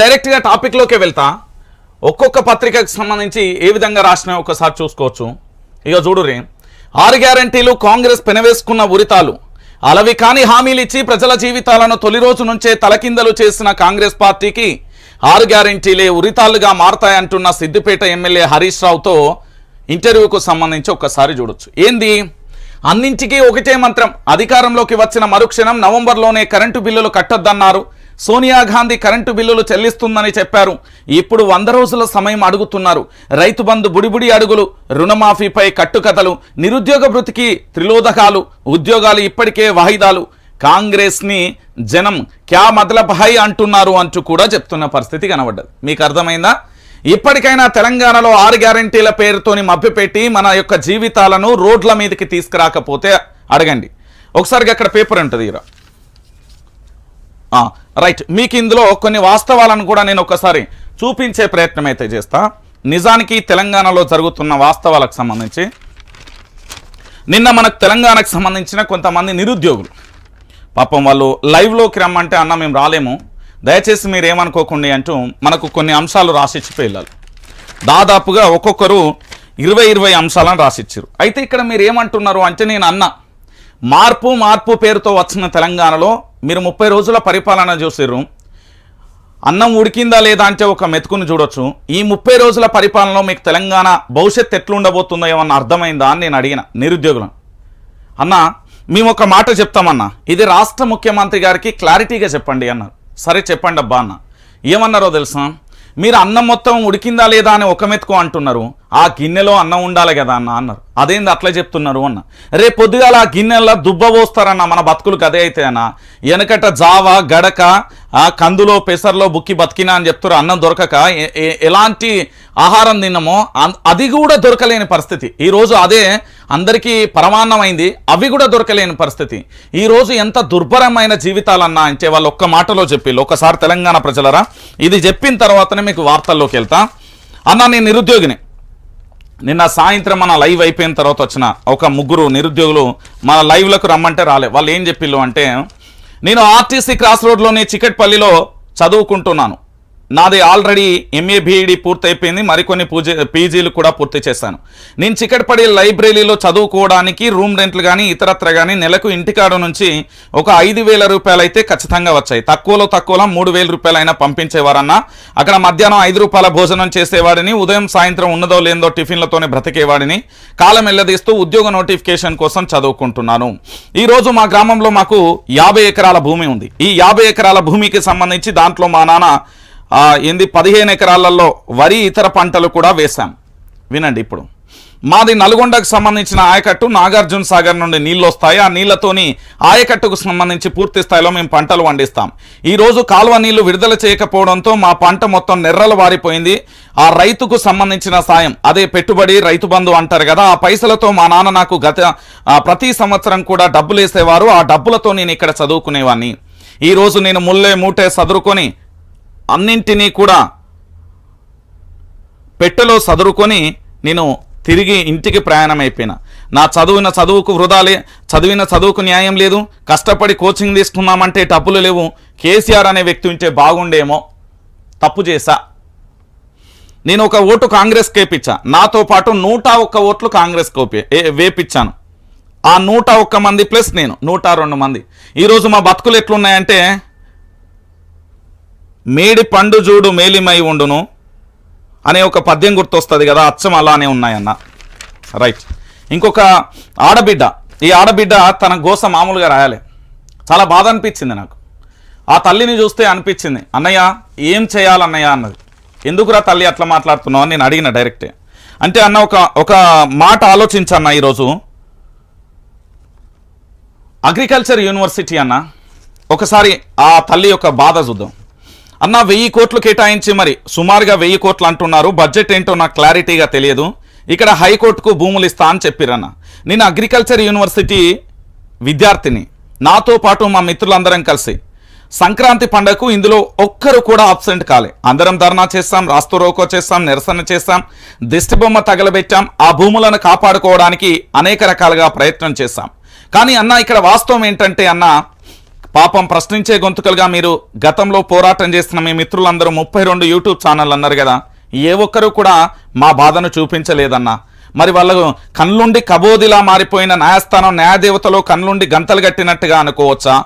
డైరెక్ట్గా టాపిక్ లోకే వెళ్తా. ఒక్కొక్క పత్రికకు సంబంధించి ఏ విధంగా రాసినా ఒకసారి చూసుకోవచ్చు. ఇక చూడురే ఆరు గ్యారంటీలు కాంగ్రెస్ పెనవేసుకున్న ఉరితాలు. అలవి కాని హామీలు ఇచ్చి ప్రజల జీవితాలను తొలి రోజు నుంచే తలకిందలు చేసిన కాంగ్రెస్ పార్టీకి ఆరు గ్యారంటీలే ఉరితాలుగా మారతాయంటున్న సిద్దిపేట ఎమ్మెల్యే హరీష్ రావుతో ఇంటర్వ్యూకు సంబంధించి ఒక్కసారి చూడొచ్చు. ఏంది? అన్నింటికీ ఒకటే మంత్రం. అధికారంలోకి వచ్చిన మరుక్షణం నవంబర్లోనే కరెంటు బిల్లులు కట్టొద్దన్నారు. సోనియా గాంధీ కరెంటు బిల్లులు చెల్లిస్తుందని చెప్పారు. ఇప్పుడు వంద రోజుల సమయం అడుగుతున్నారు. రైతు బంధు బుడిబుడి అడుగులు రుణమాఫీపై కట్టుకథలు నిరుద్యోగ వృత్తికి త్రిలోదకాలు ఉద్యోగాలు ఇప్పటికే వాయిదాలు. కాంగ్రెస్ని జనం క్యా మతలబ్ హై అంటున్నారు అంటూ కూడా చెప్తున్న పరిస్థితి కనబడ్డది. మీకు అర్థమైందా? ఇప్పటికైనా తెలంగాణలో ఆరు గ్యారంటీల పేరుతోని మభ్యపెట్టి మన యొక్క జీవితాలను రోడ్ల మీదకి తీసుకురాకపోతే అడగండి. ఒకసారిగా అక్కడ పేపర్ ఉంటుంది ఇరా. రైట్ మీకు ఇందులో కొన్ని వాస్తవాలను కూడా నేను ఒకసారి చూపించే ప్రయత్నం అయితే చేస్తా. నిజానికి తెలంగాణలో జరుగుతున్న వాస్తవాలకు సంబంధించి నిన్న మనకు తెలంగాణకు సంబంధించిన కొంతమంది నిరుద్యోగులు పాపం వాళ్ళు లైవ్లోకి రమ్మంటే అన్న మేము రాలేము. దయచేసి మీరు ఏమనుకోకండి అంటూ మనకు కొన్ని అంశాలు రాసిచ్చి వెళ్ళాలి. దాదాపుగా ఒక్కొక్కరు ఇరవై ఇరవై అంశాలను రాసిచ్చారు. అయితే ఇక్కడ మీరు ఏమంటున్నారు అంటే నేను అన్న మార్పు మార్పు పేరుతో వచ్చిన తెలంగాణలో మీరు ముప్పై రోజుల పరిపాలన చూసారు అన్నం ఉడికిందా లేదా అంటే ఒక మెతుకుని చూడొచ్చు. ఈ ముప్పై రోజుల పరిపాలనలో మీకు తెలంగాణ భవిష్యత్ ఎట్లుండబోతుందో ఏమన్నా అర్థమైందా అని నేను అడిగిన నిరుద్యోగులను. అన్న మేము ఒక మాట చెప్తామన్నా. ఇది రాష్ట్ర ముఖ్యమంత్రి గారికి క్లారిటీగా చెప్పండి అన్నారు. సరే చెప్పండి అబ్బా అన్న. ఏమన్నారో తెలుసా? మీరు అన్నం మొత్తం ఉడికిందా లేదా అని ఒక మెతుకు అంటున్నారు. ఆ గిన్నెలో అన్నం ఉండాలి కదా అన్న అన్నారు. అదేంది అట్లా చెప్తున్నారు అన్న. రేపు పొద్దుగాల ఆ గిన్నెలో దుబ్బ పోస్తారన్న మన బతుకులు అదే అయితే అన్న. వెనకట జావ గడక ఆ కందులో పెసర్లో బుక్కి బతికినా అని చెప్తారు అన్నం దొరకక ఎలాంటి ఆహారం తిన్నామో అది కూడా దొరకలేని పరిస్థితి. ఈరోజు అదే అందరికీ పరమాన్నమైంది అవి కూడా దొరకలేని పరిస్థితి. ఈరోజు ఎంత దుర్భరమైన జీవితాలన్నా అంటే వాళ్ళు ఒక్క మాటలో చెప్పి ఒకసారి తెలంగాణ ప్రజలరా ఇది చెప్పిన తర్వాతనే మీకు వార్తల్లోకి వెళ్తా. అన్న నేను నిరుద్యోగిని. నిన్న సాయంత్రం మన లైవ్ అయిపోయిన తర్వాత వచ్చిన ఒక ముగ్గురు నిరుద్యోగులు మన లైవ్లకు రమ్మంటే రాలే. వాళ్ళు ఏం చెప్పిళ్ళు అంటే నేను ఆర్టీసీ క్రాస్ రోడ్లోని చికెట్పల్లిలో చదువుకుంటున్నాను. నాది ఆల్రెడీ ఎంఏ బీఈడి పూర్తయిపోయింది. మరికొన్ని పూజ పీజీలు కూడా పూర్తి చేశాను. నేను చికెట్పల్లి లైబ్రరీలో చదువుకోవడానికి రూమ్ రెంట్లు కానీ ఇతరత్ర కానీ నెలకు ఇంటికాడ నుంచి ఒక ఐదు వేల రూపాయలు అయితే ఖచ్చితంగా వచ్చాయి. తక్కువలో తక్కువలో మూడు వేల రూపాయలైనా పంపించేవారన్నా అక్కడ మధ్యాహ్నం ఐదు రూపాయల భోజనం చేసేవాడిని ఉదయం సాయంత్రం ఉన్నదో లేదో టిఫిన్లతోనే బ్రతికేవాడిని కాలం ఎల్లదీస్తూ ఉద్యోగ నోటిఫికేషన్ కోసం చదువుకుంటున్నాను. ఈరోజు మా గ్రామంలో మాకు యాభై ఎకరాల భూమి ఉంది. ఈ యాభై ఎకరాల భూమికి సంబంధించి దాంట్లో మా నాన్న ఏంది పదిహేను ఎకరాలలో వరి ఇతర పంటలు కూడా వేశాం. వినండి ఇప్పుడు. మాది నల్గొండకు సంబంధించిన ఆయకట్టు నాగార్జున సాగర్ నుండి నీళ్ళు వస్తాయి ఆ నీళ్ళతోని ఆయకట్టుకు సంబంధించి పూర్తి స్థాయిలో మేము పంటలు పండిస్తాం. ఈరోజు కాలువ నీళ్ళు విడుదల చేయకపోవడంతో మా పంట మొత్తం నెర్రలు వారిపోయింది. ఆ రైతుకు సంబంధించిన సాయం అదే పెట్టుబడి రైతు బంధు అంటారు కదా ఆ పైసలతో మా నాన్న నాకు గత ప్రతి సంవత్సరం కూడా డబ్బులు వేసేవారు ఆ డబ్బులతో నేను ఇక్కడ చదువుకునేవాడిని ఈరోజు నేను ముల్లే మూటే సదురుకొని అన్నింటినీ కూడా పెట్టెలో సదురుకొని నేను తిరిగి ఇంటికి ప్రయాణం నా చదువున చదువుకు వృధాలే చదివిన చదువుకు న్యాయం లేదు కష్టపడి కోచింగ్ తీసుకున్నామంటే డబ్బులు లేవు కేసీఆర్ అనే వ్యక్తి ఉంటే బాగుండేమో తప్పు చేశా. నేను ఒక ఓటు కాంగ్రెస్కి వేపించా నాతో పాటు నూట ఒక్క ఓట్లు కాంగ్రెస్ కోపి వేపించాను ఆ నూట ఒక్క మంది ప్లస్ నేను నూట రెండు మంది. ఈరోజు మా బతుకులు ఎట్లున్నాయంటే మేడి పండు చూడు మేలిమై ఉండును అనే ఒక పద్యం గుర్తొస్తుంది కదా అచ్చం అలానే ఉన్నాయన్న. రైట్ ఇంకొక ఆడబిడ్డ. ఈ ఆడబిడ్డ తన గోస మామూలుగా రాయాలి. చాలా బాధ అనిపించింది నాకు. ఆ తల్లిని చూస్తే అనిపించింది అన్నయ్య ఏం చేయాలన్నయ్య? అన్నది. ఎందుకురా తల్లి అట్లా మాట్లాడుతున్నావు? అని నేను అడిగిన డైరెక్టే అంటే అన్న ఒక ఒక మాట ఆలోచించన్న ఈరోజు. అగ్రికల్చర్ యూనివర్సిటీ అన్న ఒకసారి ఆ తల్లి యొక్క బాధ చూద్దాం. అన్న వెయ్యి కోట్లు కేటాయించి మరి సుమారుగా వెయ్యి కోట్లు అంటున్నారు. బడ్జెట్ ఏంటో నాకు క్లారిటీగా తెలియదు. ఇక్కడ హైకోర్టుకు భూములు ఇస్తా అని చెప్పిరన్న. నేను అగ్రికల్చర్ యూనివర్సిటీ విద్యార్థిని. నాతో పాటు మా మిత్రులందరం కలిసి. సంక్రాంతి పండగకు ఇందులో ఒక్కరు కూడా అబ్సెంట్ కాలే. అందరం ధర్నా చేస్తాం రాస్తు రోకో చేస్తాం నిరసన చేస్తాం దిష్టిబొమ్మ తగలబెట్టాం ఆ భూములను కాపాడుకోవడానికి అనేక రకాలుగా ప్రయత్నం చేస్తాం కానీ అన్న ఇక్కడ వాస్తవం ఏంటంటే అన్న పాపం ప్రశ్నించే గొంతుకలుగా మీరు గతంలో పోరాటం చేసిన మీ మిత్రులందరూ ముప్పై రెండు యూట్యూబ్ ఛానల్ అన్నారు కదా. ఏ ఒక్కరూ కూడా మా బాధను చూపించలేదన్నా. మరి వాళ్ళకు కళ్ళుండి కబోదిలా మారిపోయిన న్యాయస్థానం న్యాయదేవతలో కళ్ళుండి గంతలు కట్టినట్టుగా అనుకోవచ్చా?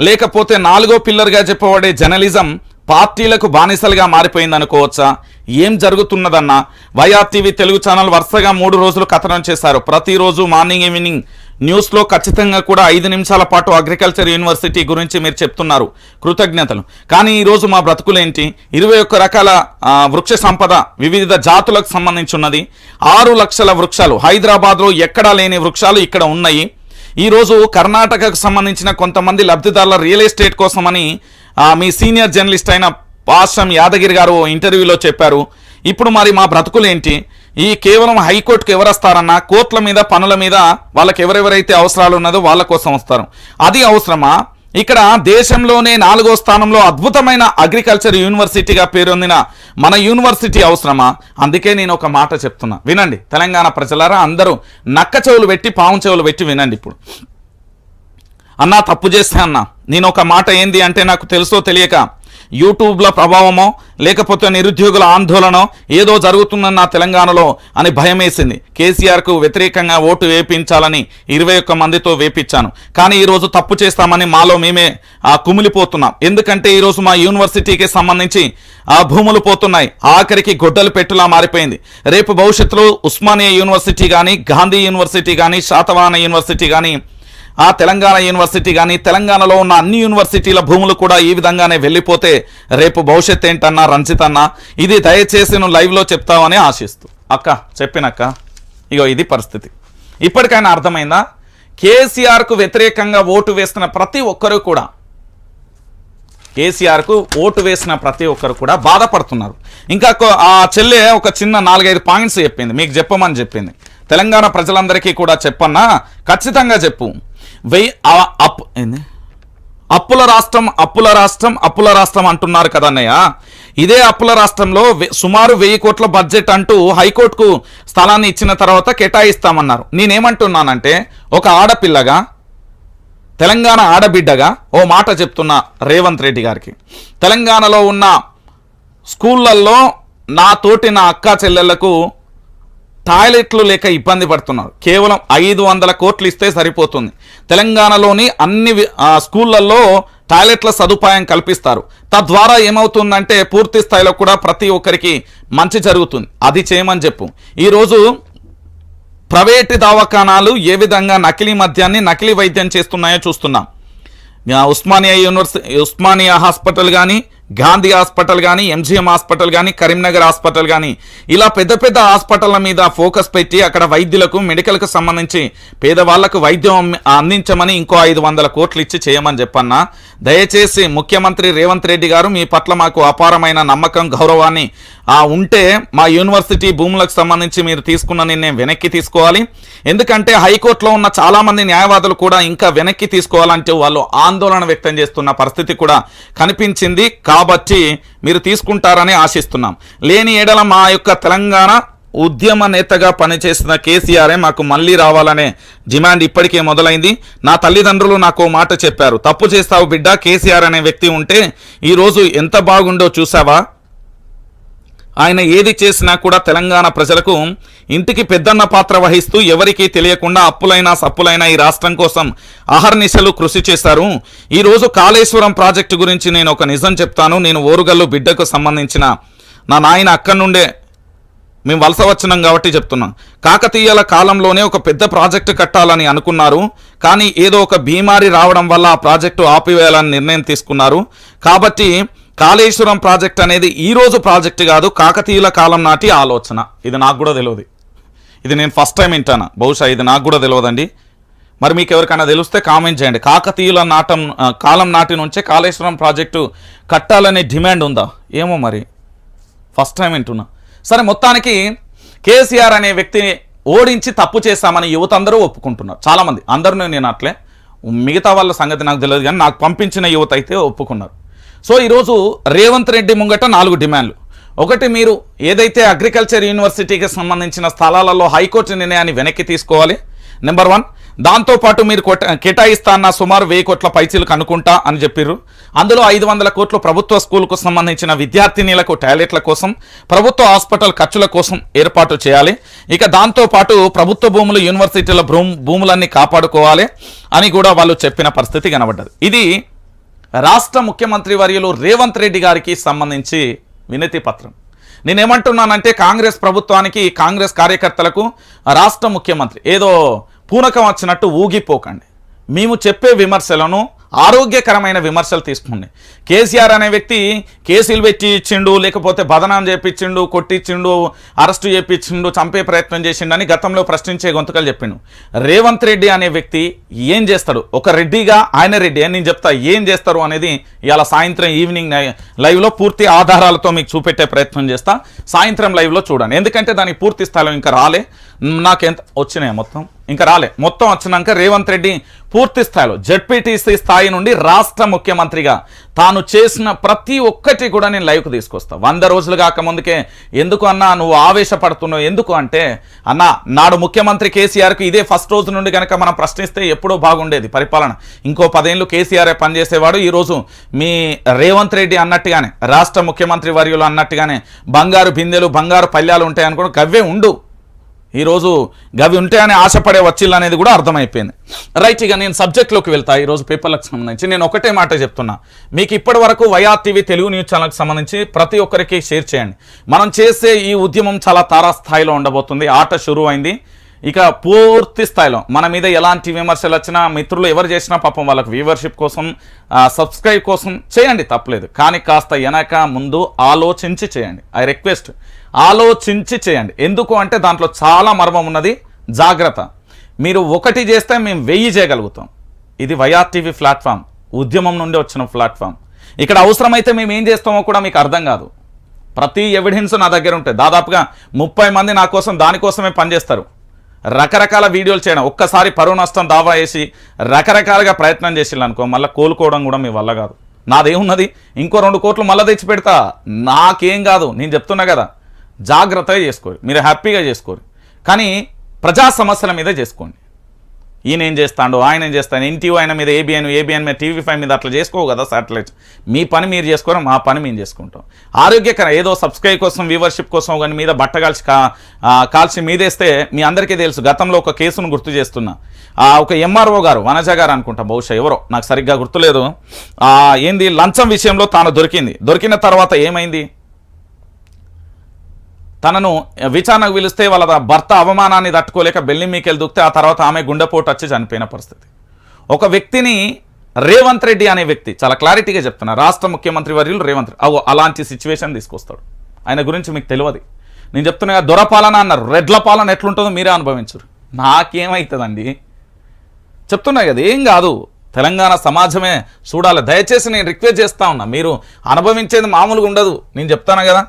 లేకపోతే నాలుగో పిల్లర్గా చెప్పబడే జర్నలిజం పార్టీలకు బానిసలుగా మారిపోయింది అనుకోవచ్చా? ఏం జరుగుతున్నదన్నా? వైఆర్టీవీ తెలుగు ఛానల్ వరుసగా మూడు రోజులు కథనం చేశారు. ప్రతిరోజు మార్నింగ్ ఈవినింగ్ న్యూస్లో ఖచ్చితంగా కూడా ఐదు నిమిషాల పాటు అగ్రికల్చర్ యూనివర్సిటీ గురించి మీరు చెప్తున్నారు. కృతజ్ఞతలు. కానీ ఈరోజు మా బ్రతుకులేంటి? ఇరవై ఒక్క రకాల వృక్ష సంపద వివిధ జాతులకు సంబంధించి ఉన్నది ఆరు లక్షల వృక్షాలు. హైదరాబాద్లో ఎక్కడా లేని వృక్షాలు ఇక్కడ ఉన్నాయి. ఈరోజు కర్ణాటకకు సంబంధించిన కొంతమంది లబ్ధిదారుల రియల్ ఎస్టేట్ కోసమని మీ సీనియర్ జర్నలిస్ట్ అయిన పాశ్రం యాదగిరి గారు ఓ ఇంటర్వ్యూలో చెప్పారు. ఇప్పుడు మరి మా బ్రతుకులేంటి? ఈ కేవలం హైకోర్టుకు ఎవరు వస్తారన్నా కోర్టుల మీద పనుల మీద వాళ్ళకి ఎవరెవరైతే అవసరాలు ఉన్నదో వాళ్ళ కోసం వస్తారు. అది అవసరమా? ఇక్కడ దేశంలోనే నాలుగో స్థానంలో అద్భుతమైన అగ్రికల్చర్ యూనివర్సిటీగా పేరొందిన మన యూనివర్సిటీ అవసరమా? అందుకే నేను ఒక మాట చెప్తున్నా. వినండి తెలంగాణ ప్రజలారా అందరూ నక్క చెవులు పెట్టి పాము చెవులు పెట్టి వినండి ఇప్పుడు. అన్నా తప్పు చేస్తే అన్నా నేను ఒక మాట ఏంది అంటే నాకు తెలుసో తెలియక యూట్యూబ్ల ప్రభావమో లేకపోతే నిరుద్యోగుల ఆందోళన ఏదో జరుగుతుందని నా తెలంగాణలో అని భయమేసింది. కేసీఆర్కు వ్యతిరేకంగా ఓటు వేపించాలని ఇరవై ఒక్క మందితో వేపించాను. కానీ ఈరోజు తప్పు చేస్తామని మాలో మేమే ఆ, కుమిలిపోతున్నాం. ఎందుకంటే ఈరోజు మా యూనివర్సిటీకి సంబంధించి ఆ భూములు పోతున్నాయి. ఆఖరికి గొడ్డలు పెట్టులా మారిపోయింది. రేపు భవిష్యత్తులో ఉస్మానియా యూనివర్సిటీ కానీ గాంధీ యూనివర్సిటీ కానీ శాతవాహన యూనివర్సిటీ కానీ ఆ తెలంగాణ యూనివర్సిటీ కానీ తెలంగాణలో ఉన్న అన్ని యూనివర్సిటీల భూములు కూడా ఈ విధంగానే వెళ్ళిపోతే రేపు భవిష్యత్ ఏంటన్నా రంజిత్ అన్నా ఇది దయచేసి నువ్వు లైవ్లో చెప్తావని ఆశిస్తూ. అక్క చెప్పినక్క. ఇగో ఇది పరిస్థితి. ఇప్పటికైనా అర్థమైందా? కేసీఆర్కు వ్యతిరేకంగా ఓటు వేస్తున్న ప్రతి ఒక్కరూ కూడా కేసీఆర్కు ఓటు వేసిన ప్రతి ఒక్కరు కూడా బాధపడుతున్నారు. ఇంకా ఆ చెల్లె ఒక చిన్న నాలుగైదు పాయింట్స్ చెప్పింది. మీకు చెప్పమని చెప్పింది. తెలంగాణ ప్రజలందరికీ కూడా చెప్పన్నా? ఖచ్చితంగా చెప్పు. వెయ్యి అప్ ఏంది? అప్పుల రాష్ట్రం అప్పుల రాష్ట్రం అప్పుల రాష్ట్రం అంటున్నారు కదన్నయ్య ఇదే అప్పుల రాష్ట్రంలో సుమారు వెయ్యి కోట్ల బడ్జెట్ అంటూ హైకోర్టుకు స్థలాన్ని ఇచ్చిన తర్వాత కేటాయిస్తామన్నారు. నేనేమంటున్నానంటే ఒక ఆడపిల్లగా తెలంగాణ ఆడబిడ్డగా ఓ మాట చెప్తున్నా రేవంత్ రెడ్డి గారికి. తెలంగాణలో ఉన్న స్కూళ్ళల్లో నా తోటి నా అక్క చెల్లెళ్ళకు టాయిలెట్లు లేక ఇబ్బంది పడుతున్నారు. కేవలం ఐదు వందల కోట్లు ఇస్తే సరిపోతుంది. తెలంగాణలోని అన్ని స్కూళ్ళల్లో టాయిలెట్ల సదుపాయం కల్పిస్తారు. తద్వారా ఏమవుతుందంటే పూర్తి స్థాయిలో కూడా ప్రతి ఒక్కరికి మంచి జరుగుతుంది. అది చేయమని చెప్పు. ఈరోజు ప్రైవేటు దవాఖానాలు ఏ విధంగా నకిలీ మద్యాన్ని నకిలీ వైద్యం చేస్తున్నాయో చూస్తున్నాం. ఉస్మానియా యూనివర్సిటీ ఉస్మానియా హాస్పిటల్ కానీ గాంధీ హాస్పిటల్ కానీ ఎంజిఎం హాస్పిటల్ కానీ కరీంనగర్ హాస్పిటల్ కానీ ఇలా పెద్ద పెద్ద హాస్పిటల్ల మీద ఫోకస్ పెట్టి అక్కడ వైద్యులకు మెడికల్కు సంబంధించి పేదవాళ్ళకు వైద్యం అందించమని ఇంకో ఐదు వందల కోట్లు ఇచ్చి చేయమని చెప్పన్నా. దయచేసి ముఖ్యమంత్రి రేవంత్ రెడ్డి గారు మీ పట్ల మాకు అపారమైన నమ్మకం గౌరవాన్ని ఆ ఉంటే మా యూనివర్సిటీ భూములకు సంబంధించి మీరు తీసుకున్న నిర్ణయం వెనక్కి తీసుకోవాలి. ఎందుకంటే హైకోర్టులో ఉన్న చాలామంది న్యాయవాదులు కూడా ఇంకా వెనక్కి తీసుకోవాలంటే వాళ్ళు ఆందోళన వ్యక్తం చేస్తున్న పరిస్థితి కూడా కనిపించింది. కాబట్టి మీరు తీసుకుంటారని ఆశిస్తున్నాం. లేని ఏడల మా యొక్క తెలంగాణ ఉద్యమ నేతగా పనిచేసిన కేసీఆరే మాకు మళ్ళీ రావాలనే డిమాండ్ ఇప్పటికే మొదలైంది. నా తల్లిదండ్రులు నాకు ఓ మాట చెప్పారు. తప్పు చేస్తావు బిడ్డ కేసీఆర్ అనే వ్యక్తి ఉంటే ఈరోజు ఎంత బాగుండో చూసావా? ఆయన ఏది చేసినా కూడా తెలంగాణ ప్రజలకు ఇంటికి పెద్దన్న పాత్ర వహిస్తూ ఎవరికీ తెలియకుండా అప్పులైనా సప్పులైనా ఈ రాష్ట్రం కోసం అహర్నిశలు కృషి చేశారు. ఈరోజు కాళేశ్వరం ప్రాజెక్టు గురించి నేను ఒక నిజం చెప్తాను. నేను ఓరుగల్లు బిడ్డకు సంబంధించిన నా నాయన అక్కడి నుండే మేము వలస వచ్చినాం కాబట్టి చెప్తున్నాం. కాకతీయుల కాలంలోనే ఒక పెద్ద ప్రాజెక్టు కట్టాలని అనుకున్నారు. కానీ ఏదో ఒక బీమారి రావడం వల్ల ఆ ప్రాజెక్టు ఆపివేయాలని నిర్ణయం తీసుకున్నారు. కాబట్టి కాళేశ్వరం ప్రాజెక్ట్ అనేది ఈ రోజు ప్రాజెక్టు కాదు కాకతీయుల కాలం నాటి ఆలోచన. ఇది నాకు కూడా తెలియదు. ఇది నేను ఫస్ట్ టైం వింటాను. బహుశా ఇది నాకు కూడా తెలియదండి. మరి మీకు ఎవరికైనా తెలిస్తే కామెంట్ చేయండి. కాకతీయుల నాటం కాలం నాటి నుంచే కాళేశ్వరం ప్రాజెక్టు కట్టాలనే డిమాండ్ ఉందా? ఏమో మరి. ఫస్ట్ టైం వింటున్నా. సరే మొత్తానికి కేసీఆర్ అనే వ్యక్తిని ఓడించి తప్పు చేశామని యువత అందరూ ఒప్పుకుంటున్నారు. చాలామంది. అందరూ నేను అట్లే. మిగతా వాళ్ళ సంగతి నాకు తెలియదు కానీ నాకు పంపించిన యువత అయితే ఒప్పుకున్నారు. సో ఈరోజు రేవంత్ రెడ్డి ముంగట నాలుగు డిమాండ్లు. ఒకటి మీరు ఏదైతే అగ్రికల్చర్ యూనివర్సిటీకి సంబంధించిన స్థలాలలో హైకోర్టు నిర్ణయాన్ని వెనక్కి తీసుకోవాలి. నెంబర్ వన్ దాంతోపాటు మీరు కొట్ట కేటాయిస్తా అన్న సుమారు వెయ్యి కోట్ల పైచీలు కనుక్కుంటా అని చెప్పిర్రు. అందులో ఐదు వందల కోట్లు ప్రభుత్వ స్కూల్కు సంబంధించిన విద్యార్థినీలకు టాయిలెట్ల కోసం ప్రభుత్వ హాస్పిటల్ ఖర్చుల కోసం ఏర్పాటు చేయాలి. ఇక దాంతోపాటు ప్రభుత్వ భూములు యూనివర్సిటీల భూములన్నీ కాపాడుకోవాలి అని కూడా వాళ్ళు చెప్పిన పరిస్థితి కనబడ్డది. ఇది రాష్ట్ర ముఖ్యమంత్రి వర్యులు రేవంత్ రెడ్డి గారికి సంబంధించి వినతి పత్రం. నేనేమంటున్నానంటే కాంగ్రెస్ ప్రభుత్వానికి కాంగ్రెస్ కార్యకర్తలకు రాష్ట్ర ముఖ్యమంత్రి ఏదో పూనకం వచ్చినట్టు ఊగిపోకండి. మేము చెప్పే విమర్శలను ఆరోగ్యకరమైన విమర్శలు తీసుకోండి కేసీఆర్ అనే వ్యక్తి కేసులు పెట్టి ఇచ్చిండు లేకపోతే బదనాం చేపించిండు కొట్టించిండు అరెస్టు చేపించిండు చంపే ప్రయత్నం చేసిండు అని గతంలో ప్రశ్నించే గొంతుకలు చెప్పిండు. రేవంత్ రెడ్డి అనే వ్యక్తి ఏం చేస్తాడు? ఒక రెడ్డిగా ఆయన రెడ్డి అని నేను చెప్తా ఏం చేస్తారు అనేది ఇవాళ సాయంత్రం ఈవినింగ్ లైవ్లో పూర్తి ఆధారాలతో మీకు చూపెట్టే ప్రయత్నం చేస్తా. సాయంత్రం లైవ్లో చూడండి. ఎందుకంటే దానికి పూర్తి స్థాయిలో ఇంకా రాలే. నాకెంత వచ్చినాయి మొత్తం? ఇంకా రాలే. మొత్తం వచ్చినాక రేవంత్ రెడ్డి పూర్తి స్థాయిలో జడ్పీటీసీ స్థాయి నుండి రాష్ట్ర ముఖ్యమంత్రిగా తాను చేసిన ప్రతి ఒక్కటి కూడా నేను లైవ్కు తీసుకొస్తా. వంద రోజులు కాక ముందుకే ఎందుకు అన్నా నువ్వు ఆవేశపడుతున్నావు? ఎందుకు అంటే అన్న నాడు ముఖ్యమంత్రి కేసీఆర్కు ఇదే ఫస్ట్ రోజు నుండి కనుక మనం ప్రశ్నిస్తే ఎప్పుడో బాగుండేది పరిపాలన. ఇంకో పదేళ్ళు కేసీఆర్ పనిచేసేవాడు. ఈరోజు మీ రేవంత్ రెడ్డి అన్నట్టుగానే రాష్ట్ర ముఖ్యమంత్రి వర్యులు అన్నట్టుగానే బంగారు బిందెలు బంగారు పల్లెలు ఉంటాయని గవ్వే ఉండు. ఈరోజు గవి ఉంటాయని ఆశపడే వచ్చిల్లు అనేది కూడా అర్థమైపోయింది. రైట్ ఇక నేను సబ్జెక్ట్లోకి వెళ్తా. ఈరోజు పేపర్లకు సంబంధించి నేను ఒకటే మాట చెప్తున్నా. మీకు ఇప్పటి వరకు వైఆర్టీవీ తెలుగు న్యూస్ ఛానల్కి సంబంధించి ప్రతి ఒక్కరికి షేర్ చేయండి. మనం చేసే ఈ ఉద్యమం చాలా తారాస్థాయిలో ఉండబోతుంది. ఆట షురు అయింది ఇక పూర్తి స్థాయిలో మన మీద ఎలాంటి విమర్శలు వచ్చినా మిత్రులు ఎవరు చేసినా పాపం వాళ్ళకి వ్యూవర్షిప్ కోసం సబ్స్క్రైబ్ కోసం చేయండి తప్పలేదు. కానీ కాస్త వెనక ముందు ఆలోచించి చేయండి. ఐ రిక్వెస్ట్ ఆలోచించి చేయండి. ఎందుకు అంటే దాంట్లో చాలా మర్మం ఉన్నది. జాగ్రత్త. మీరు ఒకటి చేస్తే మేము వెయ్యి చేయగలుగుతాం. ఇది వైఆర్ టీవీ ప్లాట్ఫామ్ ఉద్యమం నుండి వచ్చిన ప్లాట్ఫామ్ ఇక్కడ అవసరమైతే మేము ఏం చేస్తామో కూడా మీకు అర్థం కాదు. ప్రతి ఎవిడెన్స్ నా దగ్గర ఉంటాయి దాదాపుగా ముప్పై మంది నా కోసం దానికోసమే పనిచేస్తారు. రకరకాల వీడియోలు చేయడం. ఒక్కసారి పరువు నష్టం దావా వేసి రకరకాలుగా ప్రయత్నం చేసిల్లు అనుకో మళ్ళీ కోలుకోవడం కూడా మీ వల్ల కాదు. నాదేమున్నది ఇంకో రెండు కోట్లు మళ్ళీ తెచ్చి పెడతా. నాకేం కాదు. నేను చెప్తున్నా కదా జాగ్రత్తగా చేసుకోరు. మీరు హ్యాపీగా చేసుకోరు. కానీ ప్రజా సమస్యల మీద చేసుకోండి. ఈయన ఏం చేస్తాడు ఆయన ఏం చేస్తాను ఎన్టీవీ ఆయన మీద ఏబిఎన్ ఏబిఎన్ మీద టీవీ ఫైవ్ మీద అట్లా చేసుకోవు కదా సాటిలైట్ మీ పని మీరు చేసుకోవడం మా పని మేము చేసుకుంటాం. ఆరోగ్యకర ఏదో సబ్స్క్రైబ్ కోసం వ్యూవర్షిప్ కోసం కానీ మీద బట్ట కాల్చి కా కాల్చి మీదేస్తే మీ అందరికీ తెలుసు గతంలో ఒక కేసును గుర్తు చేస్తున్నా. ఒక ఎంఆర్ఓ గారు వనజ గారు అనుకుంటా బహుశా ఎవరో నాకు సరిగ్గా గుర్తులేదు. ఏంది లంచం విషయంలో తాను దొరికింది. దొరికిన తర్వాత ఏమైంది? తనను విచారణకు పిలిస్తే వాళ్ళ భర్త అవమానాన్ని తట్టుకోలేక బెల్లి మీకెళ్ళి దూకితే ఆ తర్వాత ఆమె గుండెపోటు వచ్చి చనిపోయిన పరిస్థితి. ఒక వ్యక్తిని రేవంత్ రెడ్డి అనే వ్యక్తి చాలా క్లారిటీగా చెప్తున్నా రాష్ట్ర ముఖ్యమంత్రి వర్యులు రేవంత్ రెడ్డి అలాంటి సిచ్యువేషన్ తీసుకొస్తాడు. ఆయన గురించి మీకు తెలియదు. నేను చెప్తున్నా దొరపాలన అన్నారు రెడ్ల పాలన ఎట్లుంటుందో మీరే అనుభవించరు నాకేమవుతుందండి చెప్తున్నా కదా ఏం కాదు. తెలంగాణ సమాజమే చూడాలి. దయచేసి నేను రిక్వెస్ట్ చేస్తా ఉన్నా మీరు అనుభవించేది మామూలుగా ఉండదు. నేను చెప్తాను కదా?